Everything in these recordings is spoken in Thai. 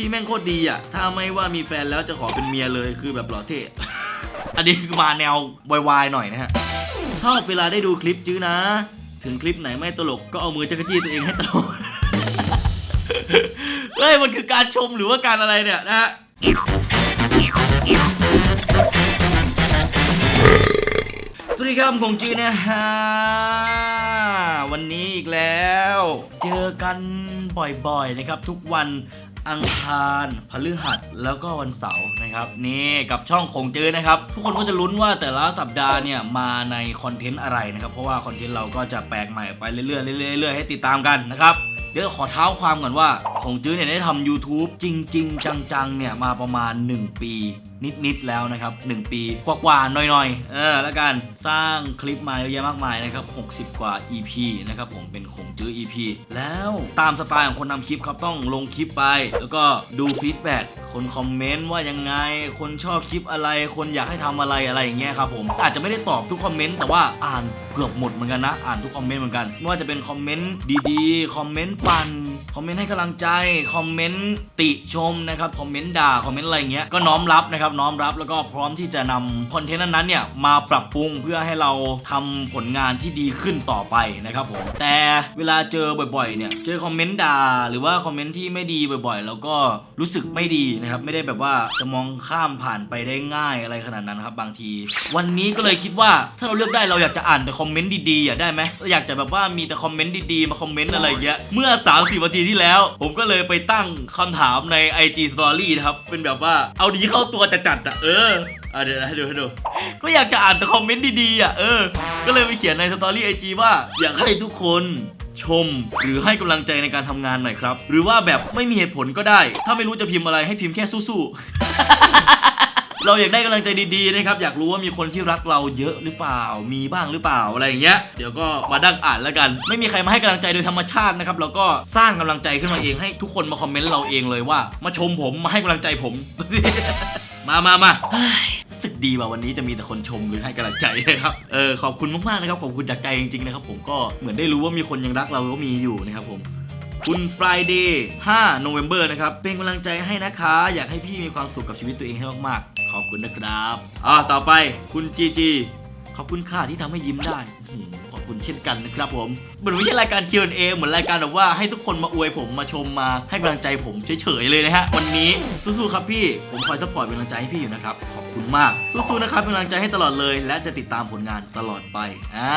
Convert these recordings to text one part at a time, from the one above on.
พี่แม่งโคตรดีอะ ถ้าไม่ว่ามีแฟนแล้วจะขอเป็นเมียเลยคือแบบหล่อเท่ อันนี้คือมาแนววายๆหน่อยนะฮะ ชอบเวลาได้ดูคลิปจื้อนะ ถึงคลิปไหนไม่ตลกก็เอามือจักรจี้ตัวเองให้ตลก เฮ้ยมันคือการชมหรือว่าการอะไรเนี่ยนะฮะสวัสดีครับผมจื้อนะฮะ วันนี้อีกแล้ว เจอกันบ่อยๆนะครับ ทุกวัน อังคารพฤหัสแล้วก็วันเสาร์นะครับนี่กับช่องคงจื้อนะครับ ทุกคนก็จะลุ้นว่าแต่ละสัปดาห์เนี่ยมาในคอนเทนต์อะไรนะครับ เพราะว่าคอนเทนต์เราก็จะแปลกใหม่ไปเรื่อยๆเรื่อยๆให้ติดตามกันนะครับเดี๋ยวขอเท้าความก่อนว่าของจื้อเนี่ยได้ทำ YouTube จริง ๆ จังๆเนี่ยมาประมาณ 1 ปี นิดๆแล้วนะครับ 1 ปีกว่าๆหน่อยๆเออแล้วกันสร้างคลิปมาเยอะแยะมากมายนะครับ 60 กว่า EP นะครับผมเป็นคงจื้อ EP แล้วตามสไตล์ของคนทำคลิปครับต้องลงคลิปไป แล้วก็ดูฟีดแบ็กคนคอมเมนต์ว่ายังไง คนชอบคลิปอะไร คนอยากให้ทำอะไรอะไรอย่างเงี้ยครับผมอาจจะไม่ได้ตอบทุกคอมเมนต์แต่ว่าอ่านเกือบหมดเหมือนกันนะ อ่านทุกคอมเมนต์เหมือนกันไม่ว่าจะเป็นคอมเมนต์ดีๆคอมเมนต์ปั่น คอมเมนต์ให้กำลังใจ คอมเมนต์ติชมนะครับ คอมเมนต์ด่า คอมเมนต์อะไรเงี้ย ก็น้อมรับนะครับ น้อมรับแล้วก็พร้อมที่จะนำคอนเทนต์นั้นๆเนี่ยมาปรับปรุงเพื่อให้เราทำผลงานที่ดีขึ้นต่อไปนะครับผม แต่เวลาเจอบ่อยๆ เนี่ย เจอคอมเมนต์ด่า หรือว่าคอมเมนต์ที่ไม่ดีบ่อยๆ แล้วก็รู้สึกไม่ดีนะครับ ไม่ได้แบบว่าจะมองข้ามผ่านไปได้ง่ายอะไรขนาดนั้นครับบางที วันนี้ก็เลยคิดว่าถ้าเราเลือกได้เราอยากจะอ่านแต่คอมเมนต์ดีๆอะได้ไหมเราอยากจะแบบว่ามีแต่คอมเมนต์ดีๆมาคอมเมนต์อะไรเงี้ย เมื่อ30นาทีที่แล้ว ผมก็เลยไปตั้งคำถามใน IG Story นะครับ เป็นแบบว่าเอาดีเข้าตัวจะจัดอะเอออะเดี๋ยวนะให้ดูให้ดู ก็อยากจะอ่านแต่คอมเมนต์ดีๆอะเออ ก็เลยไปเขียนใน Story IG ว่า อยากให้ทุกคนชม หรือให้กำลังใจในการทำงานหน่อยครับ หรือว่าแบบไม่มีเหตุผลก็ได้ ถ้าไม่รู้จะพิมพ์อะไรให้พิมพ์แค่สู้ๆ เราอยากได้กำลังใจดีๆนะครับอยากรู้ว่ามีคนที่รักเราเยอะหรือเปล่า มีบ้างหรือเปล่าอะไรอย่างเงี้ยเดี๋ยวก็มาดังอ่านแล้วกัน ไม่มีใครมาให้กำลังใจโดยธรรมชาตินะครับเราก็สร้างกำลังใจขึ้นมาเองให้ทุกคนมาคอมเมนต์เราเองเลยว่า มาชมผมมาให้กำลังใจผม มามามาเฮ้ยรู้สึกดีว่าวันนี้จะมีแต่คนชมหรือให้กำลังใจนะครับ เออขอบคุณมากๆนะครับขอบคุณจากใจจริงๆนะครับผมก็เหมือนได้รู้ว่ามีคนยังรักเราก็มีอยู่นะครับผม คุณ Friday 5 November นะครับ เป็นกำลังใจให้นะคะ อยากให้พี่มีความสุขกับชีวิตตัวเองให้มากๆ ขอบคุณนะครับอ่าต่อไปคุณ GG ขอบคุณค่ะที่ทำให้ยิ้มได้ คุณเช่นกันนะครับผมเหมือนไม่ใช่รายการ Q&A เหมือนรายการแบบว่าให้ทุกคนมาอวยผมมาชมมาให้กำลังใจผมเฉยๆเลยนะฮะวันนี้สู้ๆครับพี่ผมคอยซัพพอร์ตเป็นกำลังใจให้พี่อยู่นะครับขอบคุณมากสู้ๆนะครับเป็นกำลังใจให้ตลอดเลย และจะติดตามผลงานตลอดไปอ่า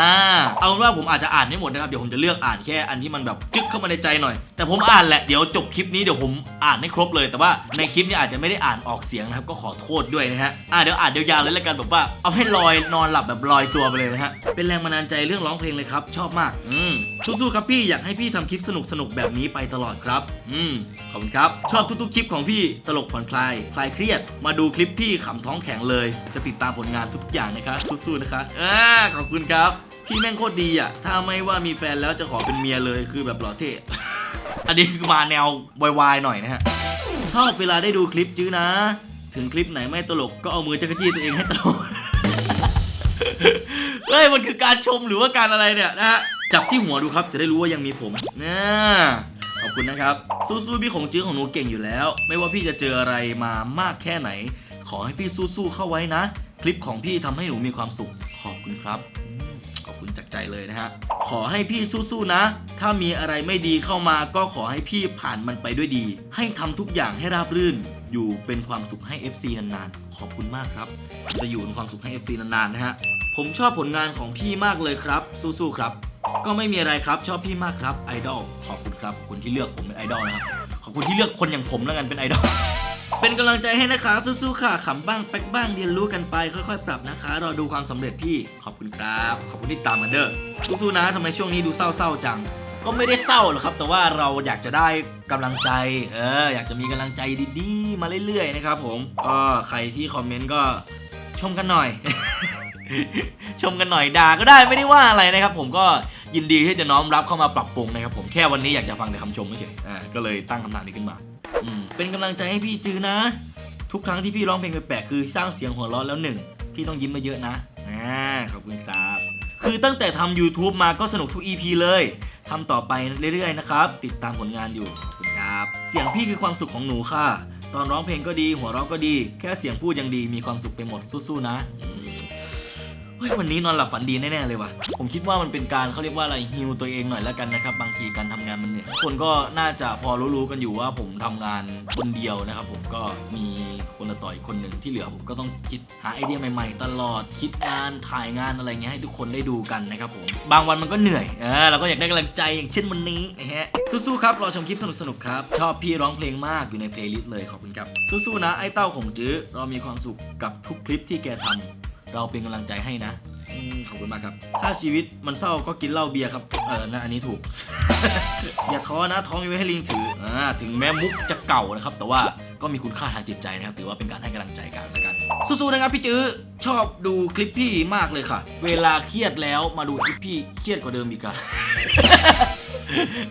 เอาเป็นว่าผมอาจจะอ่านไม่หมดนะครับเดี๋ยวผมจะเลือกอ่านแค่อันที่มันแบบจึ๊กเข้ามาในใจหน่อย แต่ผมอ่านแหละเดี๋ยวจบคลิปนี้เดี๋ยวผมอ่านให้ครบเลย แต่ว่าในคลิปนี้อาจจะไม่ได้อ่านออกเสียงนะครับก็ขอโทษด้วยนะฮะอ่าเดี๋ยวอ่านยาวๆเลยแล้วกันแบบว่าเอาให้ลอยนอนหลับแบบลอยตัวไปเลยนะฮะเป็นแรงบันดาลใจเรื่องร้องเพลงเลยครับ ชอบมาก อืมสู้ๆครับพี่อยากให้พี่ทำคลิปสนุกๆแบบนี้ไปตลอดครับ อืมขอบคุณครับ ชอบทุกๆคลิปของพี่ตลกผ่อนคลาย คลายเครียด มาดูคลิปพี่ขำท้องแข็งเลย จะติดตามผลงานทุกๆอย่างนะคะสู้ๆนะคะอ่าขอบคุณครับ พี่แม่งโคตรดีอะถ้าไม่ว่ามีแฟนแล้วจะขอเป็นเมียเลยคือแบบหล่อเท่อันนี้คือมาแนววายๆหน่อยนะฮะชอบเวลาได้ดูคลิปจื้อนะ ถึงคลิปไหนไม่ตลกก็เอามือจักรจี้ตัวเองให้ตลก เฮ้ยมันคือการชมหรือว่าการอะไรเนี่ยนะฮะจับที่หัวดูครับจะได้รู้ว่ายังมีผมนะขอบคุณนะครับสู้ๆพี่ของจื้อของหนูเก่งอยู่แล้ว ไม่ว่าพี่จะเจออะไรมามากแค่ไหน ขอให้พี่สู้ๆเข้าไว้นะ คลิปของพี่ทำให้หนูมีความสุขขอบคุณครับ ขอบคุณจากใจเลยนะฮะขอให้พี่สู้ๆนะ ถ้ามีอะไรไม่ดีเข้ามาก็ขอให้พี่ผ่านมันไปด้วยดี ให้ทำทุกอย่างให้ราบรื่น อยู่เป็นความสุขให้ FC นานๆ ขอบคุณมากครับ จะอยู่เป็นความสุขให้ FC นานๆนะฮะ ผมชอบผลงานของพี่มากเลยครับ สู้ๆครับ ก็ไม่มีอะไรครับ ชอบพี่มากครับไอดอลขอบคุณครับขอบคุณที่เลือกผมเป็นไอดอลนะครับขอบคุณที่เลือกคนอย่างผมแล้วกันเป็นไอดอลเป็นกำลังใจให้นะคะสู้ๆค่ะขำบ้างแป๊กบ้างเรียนรู้กันไป ค่อยๆ ปรับนะคะ รอดูความสำเร็จพี่ขอบคุณครับ ขอบคุณที่ตามกันเด้อสู้ๆนะทำไมช่วงนี้ดูเศร้าๆจัง ก็ไม่ได้เศร้าหรอกครับ แต่ว่าเราอยากจะได้กำลังใจ เออ อยากจะมีกำลังใจดีๆ มาเรื่อยๆ นะครับผมก็ใครที่คอมเมนต์ก็ชมกันหน่อย ชมกันหน่อยด่าก็ได้ไม่ได้ว่าอะไรนะครับ ผมก็ยินดีที่จะน้อมรับเข้ามาปรับปรุงนะครับผมแค่วันนี้อยากจะฟังแต่คำชมเฉยๆอ่าก็เลยตั้งคำถามนี้ขึ้นมาอืมเป็นกำลังใจให้พี่จือนะ ทุกครั้งที่พี่ร้องเพลงแปลกๆคือสร้างเสียงหัวเราะแล้วหนึ่งพี่ต้องยิ้มมาเยอะนะอ่าขอบคุณครับ คือตั้งแต่ทำ YouTube มาก็สนุกทุก EP เลย ทำต่อไปเรื่อยๆนะครับ ติดตามผลงานอยู่ครับเสียงพี่คือความสุขของหนูค่ะ ตอนร้องเพลงก็ดี หัวเราะก็ดี แค่เสียงพูดยังดีมีความสุขไปหมดสู้ๆนะเฮ้ยวันนี้นอนหลับฝันดีแน่ๆเลยว่ะ ผมคิดว่ามันเป็นการเขาเรียกว่าอะไรฮิวตัวเองหน่อยแล้วกันนะครับ บางทีการทำงานมันเหนื่อยคนก็น่าจะพอรู้ๆกันอยู่ว่าผมทำงานคนเดียวนะครับ ผมก็มี คนละต่อยคนหนึ่งที่เหลือผมก็ต้องคิดหาไอเดียใหม่ๆ ตลอดคิดงานถ่ายงานอะไรเงี้ยให้ทุกคนได้ดูกันนะครับผมบางวันมันก็เหนื่อยเออเราก็อยากได้กำลังใจอย่างเช่นวันนี้นะฮะสู้ๆครับรอชมคลิปสนุกๆครับชอบพี่ร้องเพลงมากอยู่ในเพลย์ลิสต์เลยขอบคุณครับสู้ๆนะไอ้เต้าของจื้อเรามีความสุขกับทุกคลิปที่แกทำ เราเป็นกำลังใจให้นะอืมขอบคุณมากครับ ถ้าชีวิตมันเศร้าก็กินเหล้าเบียร์ครับ เออนะอันนี้ถูก อย่าท้อนะท้องมีไว้ให้ลิงถืออ่าถึงแม้มุกจะเก่านะครับ แต่ว่าก็มีคุณค่าทางจิตใจนะครับ ถือว่าเป็นการให้กำลังใจกันแล้วกัน สู้ๆนะครับพี่จื้อ ชอบดูคลิปพี่มากเลยค่ะ เวลาเครียดแล้วมาดูคลิปพี่เครียดกว่าเดิมอีกอะ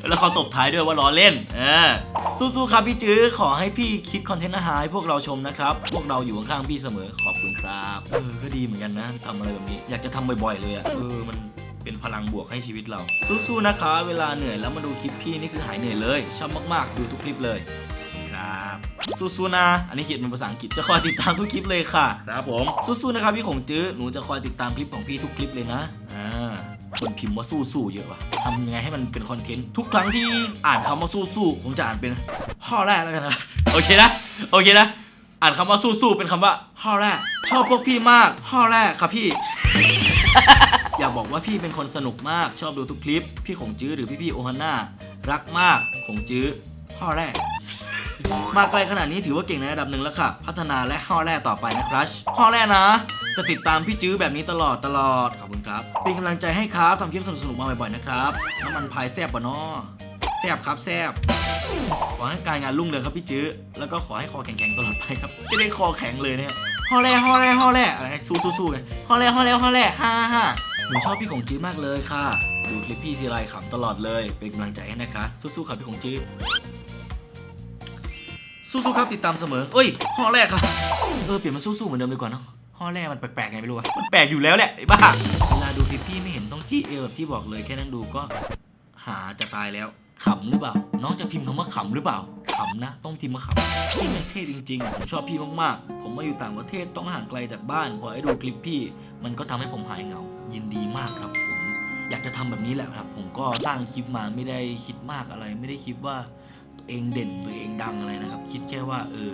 แล้วเขาตบท้ายด้วยว่าล้อเล่นเออสู้ๆครับพี่จื้อขอให้พี่คิดคอนเทนต์อาหารให้พวกเราชมนะครับ พวกเราอยู่ข้างๆพี่เสมอขอบคุณครับเออก็ดีเหมือนกันนะทำอะไรแบบนี้ อยากจะทำบ่อยๆเลยอะเออมันเป็นพลังบวกให้ชีวิตเรา สู้ๆนะคะ เวลาเหนื่อยแล้วมาดูคลิปพี่นี่คือหายเหนื่อยเลยชอบมากๆ ดูทุกคลิปเลยครับสู้ๆนะ อันนี้เขียนเป็นภาษาอังกฤษ จะคอยติดตามทุกคลิปเลยค่ะ ครับผม สู้ๆนะครับพี่ของจื้อ หนูจะคอยติดตามคลิปของพี่ทุกคลิปเลยนะอ่า คนพิมพ์ว่าสู้ๆเยอะว่ะทำยังไงให้มันเป็นคอนเทนต์ทุกครั้งที่อ่านคำว่าสู้ๆผมจะอ่านเป็นข้อแรกแล้วกันนะโอเคนะโอเคนะ อ่านคำว่าสู้ๆเป็นคำว่าข้อแรกชอบพวกพี่มากข้อแรกครับพี่อยากบอกว่าพี่เป็นคนสนุกมากชอบดูทุกคลิป พี่ของจื้อหรือพี่ๆโอฮาน่ารักมากของจื้อข้อแรก มาไกลขนาดนี้ถือว่าเก่งในระดับหนึ่งแล้วค่ะ พัฒนาและห่อแร่ต่อไปนะครัชห่อแร่นะ จะติดตามพี่จื้อแบบนี้ตลอดตลอดขอบคุณครับเป็นกำลังใจให้ครับทำคลิปสนุกๆมาบ่อยๆนะครับน้ำมันพายแซบปะเนาะแซบครับแซบขอให้การงานรุ่งเรืองครับพี่จื้อแล้วก็ขอให้คอแข็งๆตลอดไปครับไม่ได้คอแข็งเลยเนี่ยห่อแร่ห่อแร่ห่อแร่อะไรสู้สู้สู้ไงห่อแร่ห่อแร่ห่อแร่ฮ่าฮ่าฮ่าหนูชอบพี่ของจื้อมากเลยค่ะ ดูคลิปพี่ทีไรขำตลอดเลย เป็นกำลังใจให้นะคะ สู้ๆครับพี่ของจื้อ สู้ๆครับติดตามเสมอ เอ้ยห้อแรกครับ เออเปลี่ยนมาสู้ๆเหมือนเดิมดีกว่าเนาะห้อแรกมันแปลกๆไงไม่รู้อะมันแปลกอยู่แล้วแหละไอ้บ้าเวลาดูคลิปพี่ไม่เห็นต้องจี้เอวแบบที่บอกเลยแค่นั้นดูก็หาจะตายแล้วขำหรือเปล่า น้องจะพิมพ์คำว่าขำหรือเปล่าขำนะต้องพิมพ์มาขำพี่มันเท่จริงๆผมชอบพี่มากๆ ผมมาอยู่ต่างประเทศต้องห่างไกลจากบ้านพอให้ดูคลิปพี่ มันก็ทำให้ผมหายเหงา ยินดีมากครับผมอยากจะทำแบบนี้แหละครับ ผมก็สร้างคลิปมาไม่ได้คิดมากอะไร ไม่ได้คิดว่า ตัวเองเด่นตัวเองดังอะไรนะครับ คิดแค่ว่าเออ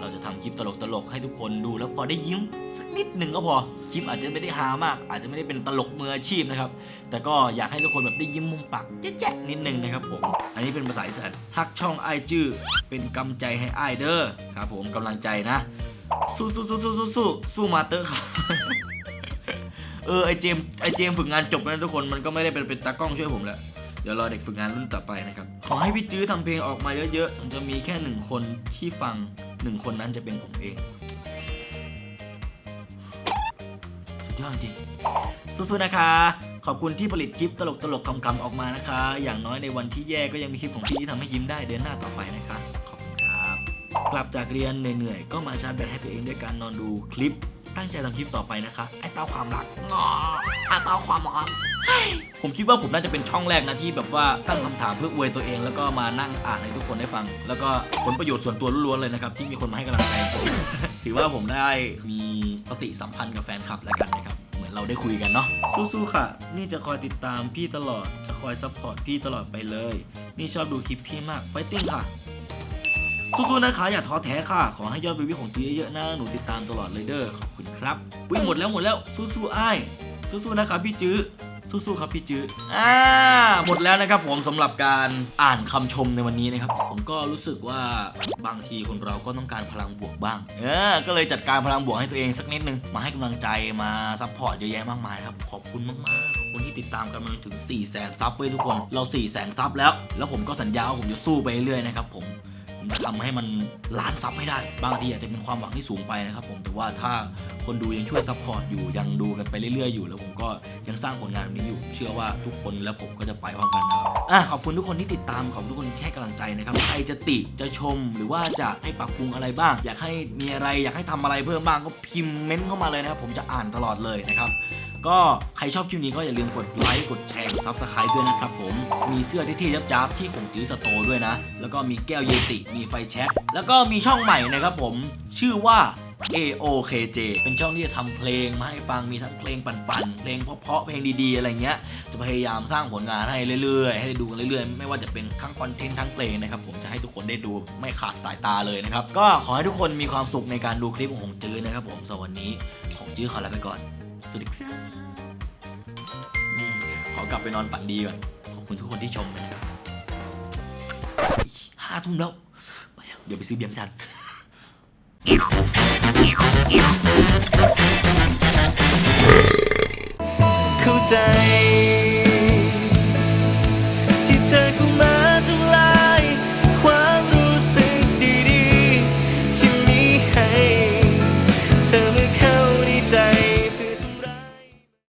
เราจะทำคลิปตลกๆให้ทุกคนดูแล้วพอได้ยิ้มสักนิดหนึ่งก็พอคลิปอาจจะไม่ได้ฮามาก อาจจะไม่ได้เป็นตลกมืออาชีพนะครับ แต่ก็อยากให้ทุกคนแบบได้ยิ้มมุมปากแจ๊ะๆนิดนึงนะครับผม อันนี้เป็นภาษาอีสานฮักช่องไอจื้อเป็นกำใจให้ไอายเด้อครับผมกำลังใจนะ สู้สู้สู้สู้สู้สู้สู้มาเตอร์ครับเออไอเจมไอเจมฝึกงานจบแล้วทุกคนมันก็ไม่ได้เป็นเป็นตากล้องช่วยผมแล้ว ดี๋ยวรอเด็กฝึกงานรุ่นต่อไปนะครับ ขอให้พี่จื้อทำเพลงออกมาเยอะๆมันจะมีแค่หนึ่งคนที่ฟังหนึ่งคนนั้นจะเป็นผมเอง สุดยอดจริงสู้ๆนะคะ ขอบคุณที่ผลิตคลิปตลกๆกำๆออกมานะคะ อย่างน้อยในวันที่แย่ก็ยังมีคลิปของพี่ที่ทำให้ยิ้มได้เดินหน้าต่อไปนะคะ ขอบคุณครับ กลับจากเรียนเหนื่อยๆก็มาชาร์จแบตให้ตัวเองด้วยการนอนดูคลิป ตั้งใจทำคลิปต่อไปนะคะ ไอ้เต้าความรักงอไอ้เต้าความรักผมคิดว่าผมน่าจะเป็นช่องแรกนะที่แบบว่าตั้งคำถามเพื่ออวยตัวเอง แล้วก็มานั่งอ่านให้ทุกคนได้ฟัง แล้วก็ผลประโยชน์ส่วนตัวล้วนๆเลยนะครับ ที่มีคนมาให้กำลังใจผมถือว่าผมได้มีปฏิสัมพันธ์กับแฟนคลับแล้วกันนะครับเหมือนเราได้คุยกันเนาะสู้ๆค่ะ นี่จะคอยติดตามพี่ตลอดจะคอยซัพพอร์ตพี่ตลอดไปเลย นี่ชอบดูคลิปพี่มากไฟติ้งค่ะ สู้ๆนะคะอย่าท้อแท้ค่ะ ขอให้ยอดวิวของจื้อเยอะๆนะหนูติดตามตลอดเลยเด้อขอบคุณครับวิ่งหมดแล้วหมดแล้วสู้ๆไอ้สู้ๆนะครับพี่จื้อสู้ๆครับพี่จื้ออ่าหมดแล้วนะครับผมสำหรับการอ่านคำชมในวันนี้นะครับ ผมก็รู้สึกว่าบางทีคนเราก็ต้องการพลังบวกบ้าง เออ ก็เลยจัดการพลังบวกให้ตัวเองสักนิดนึง มาให้กำลังใจมาซัพพอร์ตเยอะแยะมากมายครับ ขอบคุณมากๆขอบคุณที่ติดตามกันมาถึง4 0 0แสนซับเว้ยทุกคน เรา4 0 0แสนซับแล้ว แล้วผมก็สัญญาว่าผมจะสู้ไปเรื่อยนะครับผม ผมจะทำให้มันล้านซับให้ได้ บางทีอาจจะเป็นความหวังที่สูงไปนะครับผมแต่ว่าถ้าคนดูยังช่วยซัพพอร์ตอยู่ยังดูกันไปเรื่อยๆ อยู่ แล้วผมก็ยังสร้างผลงานนี้อยู่ เชื่อว่าทุกคนและผมก็จะไปพร้อมกันนะครับอะขอบคุณทุกคนที่ติดตามขอบคุณทุกคนที่ให้กำลังใจนะครับใครจะติจะชมหรือว่าจะให้ปรับปรุงอะไรบ้าง อยากให้มีอะไร อยากให้ทำอะไรเพิ่มบ้างก็พิมพ์เม้นต์เข้ามาเลยนะครับผมจะอ่านตลอดเลยนะครับ ก็ใครชอบคลิปนี้ก็อย่าลืมกดไลค์กดแชร์กดซับสไครต์ด้วยนะครับผม มีเสื้อเท่ๆจับๆที่ของจื้อสโตด้วยนะ แล้วก็มีแก้วเยติมีไฟแช็กแล้วก็มีช่องใหม่นะครับผม ชื่อว่า AOKJ เป็นช่องที่จะทำเพลงมาให้ฟังมีทั้งเพลงปั่นๆ เพลงเพราะๆ เพลงดีๆ อะไรเงี้ย จะพยายามสร้างผลงานให้เรื่อยๆ ให้ดูกันเรื่อยๆ ไม่ว่าจะเป็นทั้งคอนเทนต์ทั้งเพลงนะครับ ผมจะให้ทุกคนได้ดูไม่ขาดสายตาเลยนะครับ ก็ขอให้ทุกคนมีความสุขในการดูคลิปของหงจื้อนะครับผมสำหรับวันนี้ของจื้อขอลาไปก่อน สวัสดีครับ กลับไปนอนฝันดีก่อน ขอบคุณทุกคนที่ชมนะครับห้าทุ่มแล้วไปแล้ว เดี๋ยวไปซื้อเบียร์ไม่ทัน